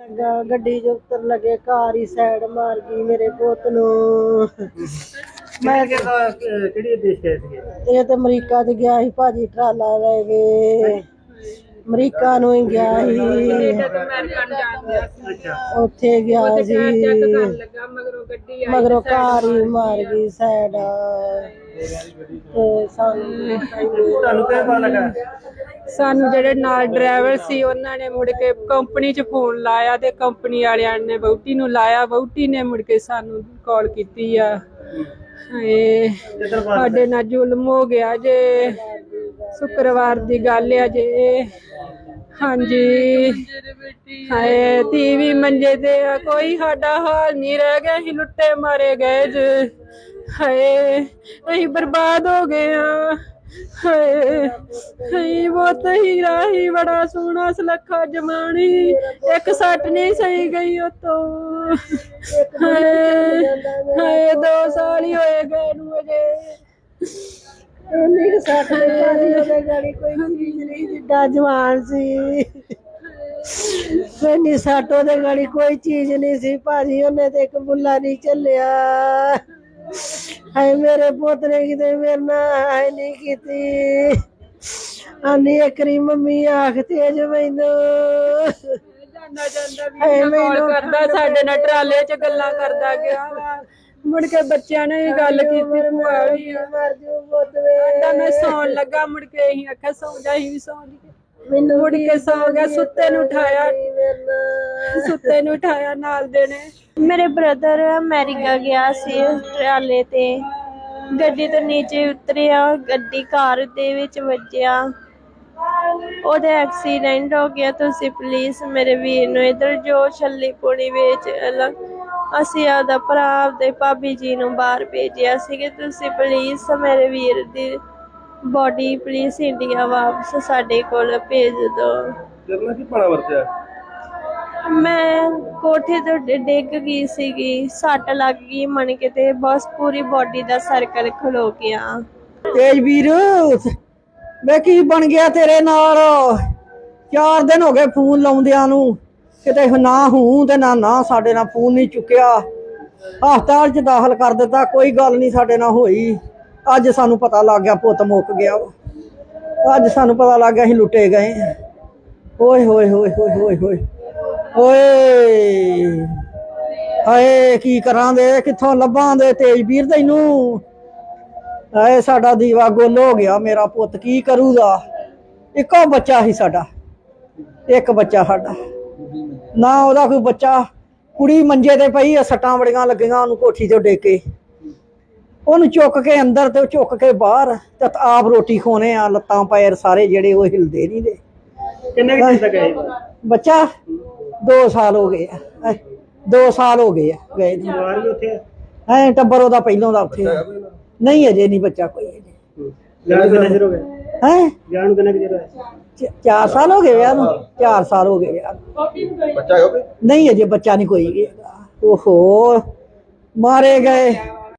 ਲੱਗਾ ਗੱਡੀ ਚ ਉੱਤਰ ਲਗੇ ਕਾਰ ਹੀ ਸਾਈਡ ਮਾਰ ਗਈ ਮੇਰੇ ਪੁੱਤ ਨੂੰ। ਮੈਂ ਕਿਹਾ ਕਿਹੜੀ ਦੇਸ਼ ਗਏ ਸੀਗੇ? ਇਹ ਤੇ ਅਮਰੀਕਾ ਚ ਗਿਆ ਸੀ ਭਾਜੀ ਟਰਾਲਾ ਲੈ ਕੇ। ਅਮਰੀਕਾ ਨੂੰ ਹੀ ਗਿਆ ਸੀ। ਅੱਛਾ ਉੱਥੇ ਗਿਆ ਸੀ। ਮਗਰੋਂ ਕਾਰ ਹੀ ਮਾਰ ਗਈ। ਸਾਈਡ ਤੇ ਸਾਨੂੰ ਤੁਹਾਨੂੰ ਪਤਾ ਲੱਗਾ? ਸਾਨੂੰ ਜਿਹੜੇ ਨਾਲ ਡਰਾਈਵਰ ਸੀ, ਉਹਨਾਂ ਨੇ ਮੁੜ ਕੇ ਕੰਪਨੀ 'ਚ ਫੋਨ ਲਾਇਆ ਤੇ ਕੰਪਨੀ ਵਾਲਿਆਂ ਨੇ ਵਹੁਟੀ ਨੂੰ ਲਾਇਆ। ਵਹੁਟੀ ਨੇ ਮੁੜ ਕੇ ਸਾਨੂੰ ਕਾਲ ਕੀਤੀ ਆ। ਇਹ ਸਾਡੇ ਨਾਲ ਜ਼ੁਲਮ ਹੋ ਗਿਆ ਜੇ। ਸ਼ੁੱਕਰਵਾਰ ਦੀ ਗੱਲ ਆ ਜੇ। ਹਾਂਜੀ। ਹਾਏ ਟੀਵੀ ਮੰਜੇ ਤੇ ਆ, ਕੋਈ ਸਾਡਾ ਹਾਲ ਨਹੀਂ ਰਹਿ ਗਿਆ। ਅਸੀਂ ਲੁੱਟੇ ਮਾਰੇ ਗਏ ਜੇ। ਹਾਏ, ਅਸੀਂ ਬਰਬਾਦ ਹੋ ਗਏ ਆ। ਹਾਏ ਹਾਏ ਬਹੁਤ ਹੀ ਰਾਹੀ ਬੜਾ ਸੋਹਣਾ ਸੁਲੱਖਾ ਜਮਾਣੀ। ਇੱਕ ਸੱਟ ਨਹੀਂ ਸਹੀ ਗਈ ਉਤੋਂ। ਹਾਏ ਹਾਏ ਦੋ ਸਾਲ ਹੀ ਹੋਏ ਗਏ ਨੂੰ ਅਜੇ। ਕੁ ਸੱਟ ਭਾਜੀ ਉਹਦੇ ਗਾੜੀ ਕੋਈ ਚੀਜ਼ ਨਹੀਂ ਜਿੱਡਾ ਜਵਾਨ ਸੀ। ਇੰਨੀ ਸੱਟ ਉਹਦੇ ਗਾੜੀ ਕੋਈ ਚੀਜ਼ ਨਹੀਂ ਸੀ ਭਾਜੀ ਉਹਨੇ ਤੇ ਇੱਕ ਬੁੱਲਾ ਨਹੀਂ ਚੱਲਿਆ। ਹਾਏ ਮੇਰੇ ਪੁੱਤ ਨੇ ਕਿਤੇ ਮੇਰੇ ਨਾਲ ਨਹੀਂ ਕੀਤੀ। ਆਨੀ ਇਕਰੀ ਮੰਮੀ ਆਖ ਤੇਜ ਮੈਨੂੰ। ਜਾਂਦਾ ਜਾਂਦਾ ਵੀ ਕਾਲ ਕਰਦਾ ਸਾਡੇ ਨਾਲ ਟਰਾਲੇ 'ਚ ਗੱਲਾਂ ਕਰਦਾ ਗਿਆ ਮੁੜ ਕੇ ਬੱਚਿਆਂ ਨੇ ਵੀ ਗੱਲ ਕੀਤੀ ਭੂਆ ਵੀ ਮਰ ਜੂ ਪੁੱਤ ਵੇ। ਕਹਿੰਦਾ ਮੈਂ ਸੌਣ ਲੱਗਾ ਮੁੜ ਕੇ ਅਸੀਂ ਆਖਿਆ ਸੌਂ ਜਾ ਵੀ ਸੌਂ ਮੈਨੂੰ ਮੁੜ ਕੇ ਸੌ ਗਿਆ ਸੁੱਤੇ ਨੂੰ ਉਠਾਇਆ। ਸੁੱਤੇ ਨੂੰ ਉਠਾਇਆ ਨਾਲ ਦੇ ਨੇ। ਮੇਰੇ ਬ੍ਰਦਰ ਅਮਰੀਕਾ ਗਿਆ ਸੀ ਟਰਾਲੇ ਤੇ। ਗੱਡੀ ਤੋਂ ਨੀਚੇ ਉਤਰਿਆ, ਗੱਡੀ ਕਾਰ ਦੇ ਵਿੱਚ ਵੱਜਿਆ। ਉਹਦਾ ਐਕਸੀਡੈਂਟ ਹੋ ਗਿਆ ਤੁਸੀਂ ਪਲੀਜ਼ ਮੇਰੇ ਵੀਰ ਨੂੰ ਇਧਰ ਜੋ ਛੱਲੀ ਪੁਣੀ ਵਿੱਚ ਅਸੀਂ ਆਪਦਾ ਭਰਾ ਆਪਦੇ ਭਾਬੀ ਜੀ ਨੂੰ ਬਾਹਰ ਭੇਜਿਆ ਸੀ ਕਿ ਤੁਸੀਂ ਪਲੀਜ਼ ਮੇਰੇ ਵੀਰ ਦੀ ਬੋਡੀ ਪਲੀਜ਼ ਇੰਡੀਆ ਵਾਪਸ ਸਾਡੇ ਕੋਲ ਭੇਜ ਦਿਓ ਤੇਰੇ ਕੀ ਪੜਾ ਵਰਤਿਆ? ਮੈਂ ਕੋਠੇ ਤੋਂ ਡਿ- ਡਿੱਗ ਗਈ ਸੀਗੀ, ਸੱਟ ਲੱਗ ਗਈ ਮਣ ਕੇ ਤੇ ਬਸ ਪੂਰੀ ਬਾਡੀ ਦਾ ਸਰਕਲ ਖਲੋ ਗਿਆ। ਤੇਜ ਵੀਰ ਵੇ ਕੀ ਬਣ ਗਿਆ ਤੇਰੇ ਨਾਲ? ਚਾਰ ਦਿਨ ਹੋ ਗਏ ਫੋਨ ਲਾਉਂਦਿਆਂ ਨੂੰ, ਕਿਤੇ ਨਾ ਹੂੰ ਤੇ ਨਾ ਨਾ ਸਾਡੇ ਨਾਲ ਫੋਨ ਨਹੀਂ ਚੁੱਕਿਆ। ਹਸਪਤਾਲ 'ਚ ਦਾਖਲ ਕਰ ਦਿੱਤਾ, ਕੋਈ ਗੱਲ ਨਹੀਂ ਸਾਡੇ ਨਾਲ ਹੋਈ। ਅੱਜ ਸਾਨੂੰ ਪਤਾ ਲੱਗ ਗਿਆ ਪੁੱਤ ਮੁੱਕ ਗਿਆ ਵਾ। ਅੱਜ ਸਾਨੂੰ ਪਤਾ ਲੱਗ ਗਿਆ ਅਸੀਂ ਲੁੱਟੇ ਗਏ। ਓਏ ਹੋਏ ਹੋਏ ਹੋਏ ਹੋਏ ਹੋਏ। ਓਏ। ਹਾਏ ਕੀ ਕਰਾਂ ਦੇ? ਕਿੱਥੋਂ ਲੱਭਾਂ ਦੇ ਤੇਜ ਵੀਰ ਤੈਨੂੰ? ਹਾਏ ਸਾਡਾ ਦੀਵਾ ਗੁੱਲ ਹੋ ਗਿਆ ਮੇਰਾ ਪੁੱਤ ਕੀ ਕਰੂਗਾ? ਇੱਕੋ ਬੱਚਾ ਸੀ ਸਾਡਾ। ਇੱਕ ਬੱਚਾ ਸਾਡਾ। ਨਾ ਉਹਦਾ ਕੋਈ ਬੱਚਾ। ਕੁੜੀ ਮੰਜੇ ਤੇ ਪਈ ਆ ਸੱਟਾਂ ਬੜੀਆਂ ਲੱਗੀਆਂ ਉਹਨੂੰ ਕੋਠੀ ਤੋਂ ਡੇ ਕੇ। ਉਹਨੂੰ ਚੁੱਕ ਕੇ ਅੰਦਰ ਤੇ ਚੁੱਕ ਕੇ ਬਾਹਰ ਤੇ ਆਪ ਰੋਟੀ ਖੋਨੇ ਆ ਲੱਤਾਂ ਪੈਰ ਸਾਰੇ ਜਿਹੜੇ ਉਹ ਹਿਲਦੇ ਨਹੀਂ ਦੇ। ਕਿੰਨੇ ਕੁ ਚਿਰ ਤੱਕ ਗਏ ਬੱਚਾ? 2 ਸਾਲ ਹੋ ਗਏ ਆ। 2 ਸਾਲ ਹੋ ਗਏ ਆ ਗਏ ਨੂੰ। ਪਰਿਵਾਰ ਵੀ ਉੱਥੇ ਹੈ ਐ ਟੱਬਰ ਉਹਦਾ ਪਹਿਲੋਂ ਦਾ ਉੱਥੇ ਆ। ਨਹੀਂ ਅਜੇ ਨਹੀਂ ਬੱਚਾ ਕੋਈ ਅਜੇ। ਜਾਣ ਕਿੰਨੇ ਚਿਰ ਹੋ ਗਏ? ਹੈ? ਜਾਣ ਕਿੰਨੇ ਕੁ ਚਿਰ ਹੋਇਆ? 4 ਸਾਲ ਹੋ ਗਏ ਵਿਆਹ ਨੂੰ। 4 ਸਾਲ। ਹੋ ਗਏ ਵਿਆਹ ਨੂੰ। ਬੱਚਾ ਹੋ ਗਿਆ ਨਹੀਂ ਅਜੇ ਬੱਚਾ ਨਹੀਂ ਕੋਈ ਹੈਗਾ। ਓਹੋ ਮਾਰੇ ਗਏ।